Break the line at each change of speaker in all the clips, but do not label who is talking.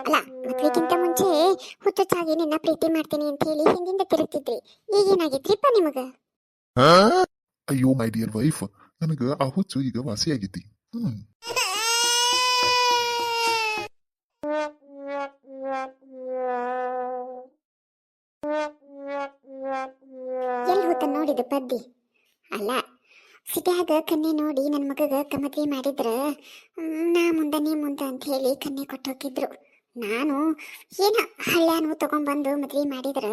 ಅಲ್ಲ ಮದ್ವೆಗಿಂತ ಮುಂಚೆ ಹುಚ್ಚುಚ್ಚಾಗಿ ನಿನ್ನ ಪ್ರೀತಿ ಮಾಡ್ತೀನಿ ಅಂತ ಹೇಳಿ ಹಿಂದಿಂದ ತಿರುಗ್ತಿದ್ರಿ. ಈಗೇನಾಗಿದ್ರಿಪ್ಪ ನಿಮಗ?
ಅಯ್ಯೋ ಮೈ ಡಿಯರ್ ವೈಫ್ ನನಗ ಆ ಹುಚ್ಚು ಈಗ ವಾಸಿಯಾಗೈತಿ ಹ್ಮ್.
ಎಲ್ಲಿ ಹೋತ ನೋಡಿದ ಪದ್ದಿ? ಅಲ್ಲ ಸಿಟ್ಯಾಗ ಕನ್ಯೆ ನೋಡಿ ನನ್ನ ಮಗಗ ಕಮತಿ ಮಾಡಿದ್ರ ನಾ ಮುಂದೆ ನೀ ಮುಂದೆ ಅಂತ ಹೇಳಿ ಕನ್ಯೆ ಕೊಟ್ಟು ಹೋಗಿದ್ರು. ನಾನು ಏನ ಹಳ್ಳಾನು ತಗೊಂಡ್ಬಂದು ಮದ್ವೆ ಮಾಡಿದ್ರ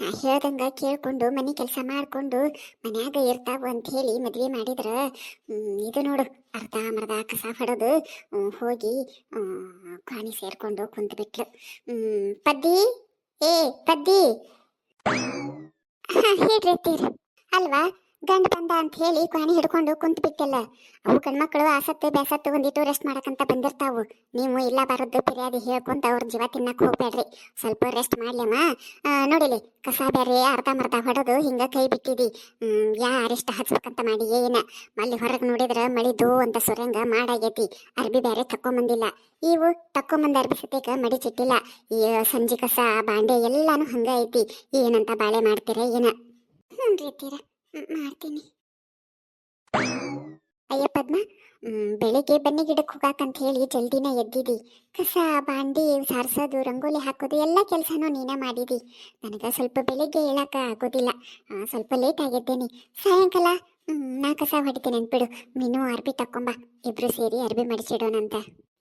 ನಾ ಹೇಳ್ದಂಗ ಕೇಳ್ಕೊಂಡು ಮನೆ ಕೆಲಸ ಮಾಡ್ಕೊಂಡು ಮನ್ಯಾಗ ಇರ್ತಾವ ಅಂತ ಹೇಳಿ ಮದ್ವೆ ಮಾಡಿದ್ರ ಇದು ನೋಡು ಅರ್ಧ ಮರ್ಧ ಕಸ ಹೊಡೆದು ಹೋಗಿ ಕಾಣಿ ಸೇರ್ಕೊಂಡು ಕುಂತ ಬಿಟ್ಲು ಹ್ಮ್, ಪದ್ದಿ? ಏ ಪದ್ದಿ? ಹೇಳ್ರಿ ಅಲ್ವಾ? ಗಂಡ ಬಂದ ಅಂತ ಹೇಳಿ ಕ್ವಾಣಿ ಹಿಡ್ಕೊಂಡು ಕುಂತ ಬಿಟ್ಟಲ್ಲ ಅವು ಗಂಡ್ಮಕ್ಳು ಆಸತ್ತು ಬೇಸತ್ತು ಒಂದಿಟ್ಟು ರೆಸ್ಟ್ ಮಾಡಕಂತ ಬಂದಿರ್ತಾವು. ನೀವು ಇಲ್ಲ ಬರದ್ದು ಫಿರ್ಯಾದಿ ಹೇಳ್ಕೊಂತ ಅವ್ರ ಜೀವ ತಿನ್ನಕ್ ಹೋಗ್ಬೇಡ್ರಿ. ಸ್ವಲ್ಪ ರೆಸ್ಟ್ ಮಾಡ್ಲಮ್ಮ. ನೋಡಿಲಿ, ಕಸ ಬೇರೆ ಅರ್ಧ ಮರ್ಧ ಹೊಡೆದು ಹಿಂಗ ಕೈ ಬಿಟ್ಟಿದಿ. ಯಾರಿಷ್ಟ ಹಚ್ಬೇಕಂತ ಮಾಡಿ ಏನ? ಮಲ್ಲಿ ಹೊರಗೆ ನೋಡಿದ್ರ ಮಳಿದು ಅಂತ ಸುರಂಗ ಮಾಡಾಗೈತಿ. ಅರ್ಬಿ ಬೇರೆ ತಕ್ಕೊಂಬಂದಿಲ್ಲ. ಇವು ತಕ್ಕೊಂಬಂದ ಅರ್ಬಿ ಸತ್ಯಕ ಮಡಿ ಚಿಟ್ಟಿಲ್ಲ. ಈ ಸಂಜೆ ಕಸ, ಬಾಂಡೆ ಎಲ್ಲಾನು ಹಂಗ ಐತಿ. ಏನಂತ ಬಾಳೆ ಮಾಡ್ತೀರ ಏನ? ಹ್ಞೂ ಮಾಡ್ತೀನಿ. ಅಯ್ಯ ಪದ್ಮ ಬೆಳಿಗ್ಗೆ ಬನ್ನಿ ಗಿಡಕ್ಕೆ ಹೋಗಾಕಂತ ಹೇಳಿ ಜಲ್ದಿನ ಎದ್ದಿದಿ. ಕಸ, ಬಾಂಡಿ, ಸಾರಿಸೋದು, ರಂಗೋಲಿ ಹಾಕೋದು ಎಲ್ಲ ಕೆಲಸನೂ ನೀನೇ ಮಾಡಿದಿ. ನನಗೆ ಸ್ವಲ್ಪ ಬೆಳಿಗ್ಗೆ ಹೇಳಕ್ಕೆ ಆಗೋದಿಲ್ಲ. ಸ್ವಲ್ಪ ಲೇಟ್ ಆಗಿದ್ದೇನೆ. ಸಾಯಂಕಾಲ ನಾ ಕಸ ಹೊಡಿತೀನಿ ನೆನ್ಪಿಡು ನೀನು ಅರ್ಬಿ ತಕ್ಕೊಂಬ. ಇಬ್ರು ಸೇರಿ ಅರ್ಬಿ ಮಡಿಸಿಡೋಣಂತ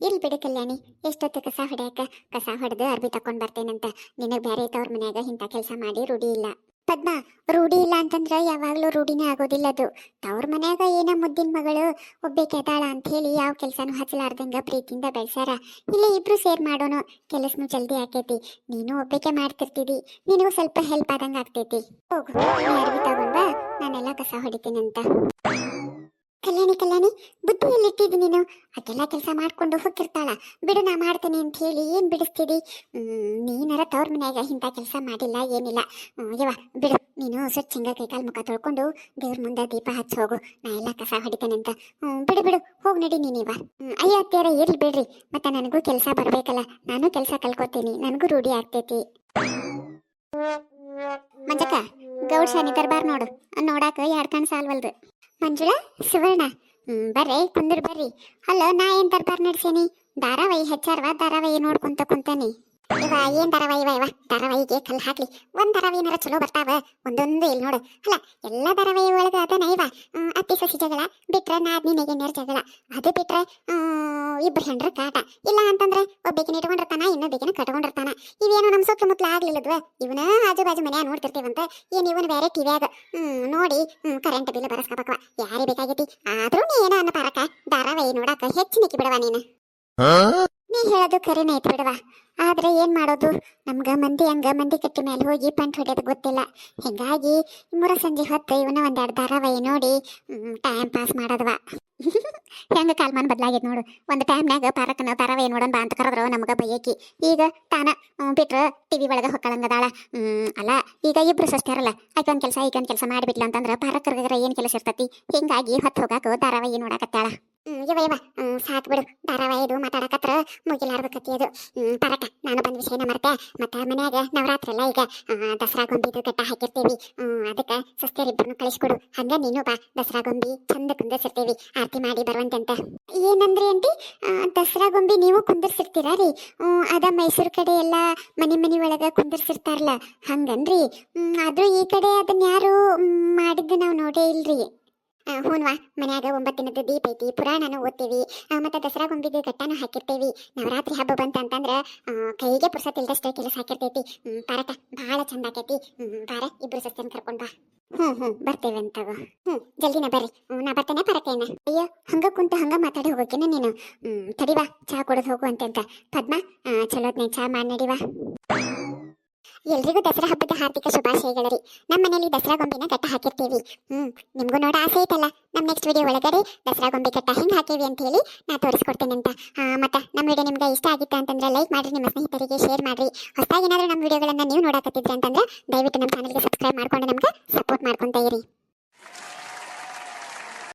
ಇಲ್ಲಿ ಬಿಡು ಕಲ್ಯಾಣಿ, ಎಷ್ಟೊತ್ತು ಕಸ ಹೊಡ್ಯಾಕ? ಕಸ ಹೊಡೆದು ಅರ್ಬಿ ತಕೊಂಡ್ ಬರ್ತೇನಂತ. ನಿನಗೆ ಬೇರೆ ತವ್ರ ಮನ್ಯಾಗ ಇಂಥ ಕೆಲಸ ಮಾಡಿ ರೂಢಿ ಇಲ್ಲ. ಪದ್ಮ, ರೂಢಿ ಇಲ್ಲ ಅಂತಂದ್ರೆ ಯಾವಾಗಲೂ ರೂಢಿನೇ ಆಗೋದಿಲ್ಲ ಅದು. ತವ್ರ ಮನ್ಯಾಗ ಏನ ಮುದ್ದಿನ ಮಗಳು ಒಬ್ಬೆ ಅದಾಳ ಅಂತ ಹೇಳಿ ಯಾವ ಕೆಲಸನೂ ಹಚ್ಚಲಾರ್ದಂಗ ಪ್ರೀತಿಯಿಂದ ಬೆಳ್ಸ್ಯಾರ. ಇಲ್ಲಿ ಇಬ್ರು ಸೇರ್ ಮಾಡೋಣ ಕೆಲಸನು ಜಲ್ದಿ ಆಕೈತಿ. ನೀನು ಒಬ್ಬಕ್ಕೆ ಮಾಡ್ತಿರ್ತಿದಿ. ನಿನಗೂ ಸ್ವಲ್ಪ ಹೆಲ್ಪ್ ಆದಂಗ ಆಗ್ತೈತಿ. ಹೋಗು ಅರ್ವಿ ನಾನೆಲ್ಲ ಕಸ ಹೊಡಿತೀನಂತ. ಕಲ್ಯಾಣಿ ಕಲ್ಯಾಣಿ ಬುದ್ಧಿ ಎಲ್ಲಿಟ್ಟಿದ್ದಿ ನೀನು. ಅದೆಲ್ಲ ಕೆಲಸ ಮಾಡ್ಕೊಂಡು ಹೋಗಿರ್ತಾಳ ಬಿಡು, ನಾ ಮಾಡ್ತೇನೆ ಅಂತ ಹೇಳಿ ಏನ್ ಬಿಡಿಸ್ತಿದಿ ನೀನಾರ ತವ್ರ ಮನ್ಯಾಗ ಇಂಥ ಕೆಲಸ ಮಾಡಿಲ್ಲ, ಏನಿಲ್ಲ. ಯವಾ ಬಿಡು. ನೀನು ಸ್ವಚ್ಛ ಹಿಂಗ ಕೈಕಾಲು ಮುಖ ತೊಳ್ಕೊಂಡು ದೇವ್ರ ಮುಂದೆ ದೀಪ ಹಚ್ಚಿ ಹೋಗು. ನಾ ಎಲ್ಲ ಕಸ ಹೊಡಿತೇನೆ ಹ್ಮ್, ಬಿಡು ಬಿಡು. ಹೋಗಿ ನಡಿ ನೀನಿವ ಅಯ್ಯೋ ಅತ್ಯಾರ ಇರ್ಲಿ ಬಿಡ್ರಿ. ಮತ್ತೆ ನನಗೂ ಕೆಲಸ ಬರಬೇಕಲ್ಲ. ನಾನು ಕೆಲಸ ಕಲ್ಕೋತೀನಿ. ನನಗೂ ರೂಢಿ ಆಗ್ತೈತಿ. ಮಂಜಕ್ಕ ಗೌಡ್ ಶಾನಿ ದರ್ಬಾರ್ ನೋಡು. ನೋಡಾಕ ಯಾರ್ ಕಣ್ ಸಾಲ್ವಲ್ದು ಮಂಜುಳಾ, ಸುವರ್ಣ ಬರ್ರಿ, ಕುಂದ್ರ ಬರ್ರಿ. ಅಲ್ಲ ನಾ ಏನ್ ದರ್ಬಾರ್ ನಡ್ಸೇನಿ ಧಾರಾವಾಹಿ, ಹೆಚ್ಚಾರ್ವ ಧಾರಾವಾಹಿ ನೋಡ್ಕೊಂತ ಕುಂತಾನಿ? ಇವ ಏನ್ ಧಾರಾವಾಹಿ ಇವ ಇವ? ಧಾರಾವಾಹಿಗೆ ಕಲ್ ಹಾಕ್ಲಿ. ಒಂದ್ ಧಾರಾವಾಹಿನಾರ ಚಲೋ ಬರ್ತಾವ? ಒಂದೊಂದು ಇಲ್ಲಿ ನೋಡು. ಅಲ್ಲ, ಎಲ್ಲ ಧಾರಾವಾಹಿ ಒಳಗ ಅದನ ಇವ? ಅತ್ತಿ ಸಸಿ ಜಗಳ, ಬಿಟ್ರೆ ನಾದ್ನಿ ನೆಗೆನ್ಯರ್ ಜಗಳ. ಅದು ಬಿಟ್ರೆ ಇಬ್ರು ಹೆಂಡ್ರ ಕಾಟ. ಇಲ್ಲ ಅಂತಂದ್ರೆ ಒಬ್ಬಕಿನ ಇಟ್ಕೊಂಡಿರ್ತಾನ, ಇನ್ನೊಬ್ಬಕಿನ ಕಟ್ಕೊಂಡಿರ್ತಾನ. ಇವೇನು ನಮ್ ಸುತ್ತಮುತ್ತಲ ಆಗ್ಲಿಲ್ಲದ್ವ? ಇವನ ಆಜು ಬಾಜು ಮನ್ಯಾಗ ನೋಡ್ತಿರ್ತೀವಂತ. ಏನ್ ಇವನ್ ಬೇರೆ ಟಿವ್ಯಾಗ ನೋಡಿ ಕರೆಂಟ್ ಬಿಲ್ ಬರಸ್ಕೋಬೇಕವ. ಯಾರಿ ಬೇಕಾಗೈತಿ? ಆದ್ರೂ ನೀ ಏನೋ ಅನ್ನ ಪಾರಕ ಧಾರಾವಾಹಿ ನೋಡಾಕ ಹೆಚ್ಚು ನಿಕ್ಕಿ ಬಿಡವ ನೀನು. ನೀ ಹೇಳೋದು ಕರೆನೇ ಐತೆ ಬಿಡವಾ ಆದ್ರೆ ಏನ್ ಮಾಡೋದು? ನಮ್ಗ ಮಂದಿ ಹಂಗ ಮಂದಿ ಕಟ್ಟಿ ಮೇಲೆ ಹೋಗಿ ಪಂಟ್ ಹೊಡೆಯೋದು ಗೊತ್ತಿಲ್ಲ. ಹಿಂಗಾಗಿ ಮೂರ ಸಂಜೆ ಹೊತ್ತು ಇವನ ಒಂದೆರಡು ಧಾರಾವಾಹಿ ನೋಡಿ ಟೈಮ್ ಪಾಸ್ ಮಾಡೋದವ. ಹೆಂಗ ಕಾಲ್ಮಾನ್ ಬದಲಾಗೈತೆ ನೋಡು. ಒಂದು ಟೈಮ್ನಾಗ ಪಾರಕನ ಧಾರಾವಾಹಿ ನೋಡೋಣ ಬಾ ಅಂತ ಕರೆದ್ರು ನಮಗ ಬೈಯಕಿ. ಈಗ ತಾನ ಬಿಟ್ರ ಟಿವಿ ಒಳಗ ಹೊಕ್ಕಳಂಗದಾಳ. ಅಲ್ಲ, ಈಗ ಇಬ್ರು ಸಸ್ತಾರಲ್ಲ ಐಕೊಂದ್ ಕೆಲಸ ಐಕೊಂದ್ ಕೆಲಸ ಮಾಡಿಬಿಟ್ಲ ಅಂತಂದ್ರೆ ಪಾರಕರ ಏನ್ ಕೆಲಸ ಇರ್ತತಿ? ಹಿಂಗಾಗಿ ಹೊತ್ತು ಹೋಗಾಕ ಧಾರಾವಾಹಿ ನೋಡಾಕತ್ತಾಳ. ಇವ ಹ್ಮ್, ಸಾಕ್ ಬಿಡು. ಧಾರಾವಾಹಿದು ಮಾತಾಡಕತ್ರ ಮುಗಿಲಾರ್ಬೇಕತಿ ಅದು. ಪರಕ ನಾನು ಬಂದ ವಿಷಯನ ಮರ್ತೆ. ಮತ್ತ ಮನ್ಯಾಗ ನವರಾತ್ರಿ ಎಲ್ಲ ಈಗ. ದಸರಾ ಗೊಂಬಿದು ಕಟ್ಟ ಹಾಕಿರ್ತೀವಿ. ಅದಕ್ಕೆ ಸಸ್ಯರಿಬ್ಬರನ್ನು ಕಳಿಸ್ಕೊಡು. ಹಂಗ ನೀನು ಬಾ. ದಸರಾ ಗೊಂಬಿ ಚಂದ ಕುಂದಿರ್ಸಿರ್ತೀವಿ. ಆರತಿ ಮಾಡಿ ಬರುವಂತೆ ಅಂತ ಏನಂದ್ರಿ ಅಂಟಿ ದಸರಾ ಗೊಂಬಿ ನೀವು ಕುಂದಿರ್ಸಿರ್ತೀರಾ ರೀ? ಅದ ಮೈಸೂರು ಕಡೆ ಎಲ್ಲ ಮನೆ ಮನೆ ಒಳಗ ಕುಂದಿರ್ಸಿರ್ತಾರಲ್ಲ. ಹಂಗನ್ರಿ? ಆದ್ರೂ ಈ ಕಡೆ ಅದನ್ನ ಯಾರು ಮಾಡಿದ್ದು ನಾವು ನೋಡೇ ಇಲ್ರಿ. ಹೂನ್ವಾ, ಮನ್ಯಾಗ ಒಂಬತ್ತಿನದ್ದು ದೀಪ ಐತಿ, ಪುರಾಣನ ಓದ್ತೀವಿ. ಮತ್ತು ದಸರಾ ಗೊಂಬಿಗೆ ಗಟ್ಟಾನು ಹಾಕಿರ್ತೇವಿ. ನವರಾತ್ರಿ ಹಬ್ಬ ಬಂತ ಅಂತಂದ್ರೆ ಕೈಗೆ ಪುರ್ಸತ್ ಇಲ್ದಷ್ಟು ಕೆಲಸ ಹಾಕಿರ್ತೈತಿ. ಪಾರಕ, ಭಾಳ ಚಂದ ಆಕೈತಿ. ಬಾರ, ಇಬ್ರು ಸಸ್ಯನ ಕರ್ಕೊಂಡ್ ಬಾ. ಹ್ಮ್ ಹ್ಮ್, ಬರ್ತೇವೆ ಅಂತ ಹ್ಮ್, ಜಲ್ದಿನ ಬರ್ರಿ. ನಾ ಬರ್ತೇನೆ ಪರಕೇನ. ಅಯ್ಯೋ, ಹಂಗ ಕುಂತ ಹಂಗ ಮಾತಾಡಿ ಹೋಗೋಕೇನ ನೀನು. ತಡಿವಾ ಚಾ ಕುಡಿದು ಹೋಗು ಅಂತ ಪದ್ಮ ಚಲೋತ್ನೆ, ಚಾ ಮಾಡಿ ನಡಿವಾ ಎಲ್ರಿಗೂ ದಸರಾ ಹಬ್ಬದ ಹಾರ್ದಿಕ ಶುಭಾಶಯಗಳು ರೀ. ನಮ್ಮ ಮನೇಲಿ ದಸರಾ ಗೊಂಬಿನ ಕಟ್ಟ ಹಾಕಿರ್ತೀವಿ. ಹ್ಮ್, ನಿಮ್ಗೂ ನೋಡ ಆಸೆ ಐತಲ್ಲ. ನಮ್ಮ ನೆಕ್ಸ್ಟ್ ವಿಡಿಯೋ ಒಳಗಡೆ ದಸರಾ ಗೊಂಬೆ ಕಟ್ಟ ಹಿಂಗ್ ಹಾಕೀವಿ ಅಂತ ಹೇಳಿ ನಾ ತೋರಿಸ್ಕೊಡ್ತೇನೆ ಅಂತ. ಮತ್ತೆ ನಮ್ಮ ವಿಡಿಯೋ ನಿಮ್ಗೆ ಇಷ್ಟ ಆಗಿತ್ತು ಅಂತಂದ್ರೆ ಲೈಕ್ ಮಾಡ್ರಿ, ನಿಮ್ಮ ಸ್ನೇಹಿತರಿಗೆ ಶೇರ್ ಮಾಡ್ರಿ. ಹೊಸದಾಗಿ ಏನಾದರೂ ನಮ್ಮ ವಿಡಿಯೋಗಳನ್ನ ನೀವು ನೋಡಕತ್ತಿದ್ರೆ ಅಂತಂದ್ರೆ ದಯವಿಟ್ಟು ನಮ್ಮ ಚಾನಲ್ಗೆ ಸಬ್ಸ್ಕ್ರೈಬ್ ಮಾಡ್ಕೊಂಡು ನಮ್ಗೆ ಸಪೋರ್ಟ್ ಮಾಡ್ಕೊಂತ ಇರಿ.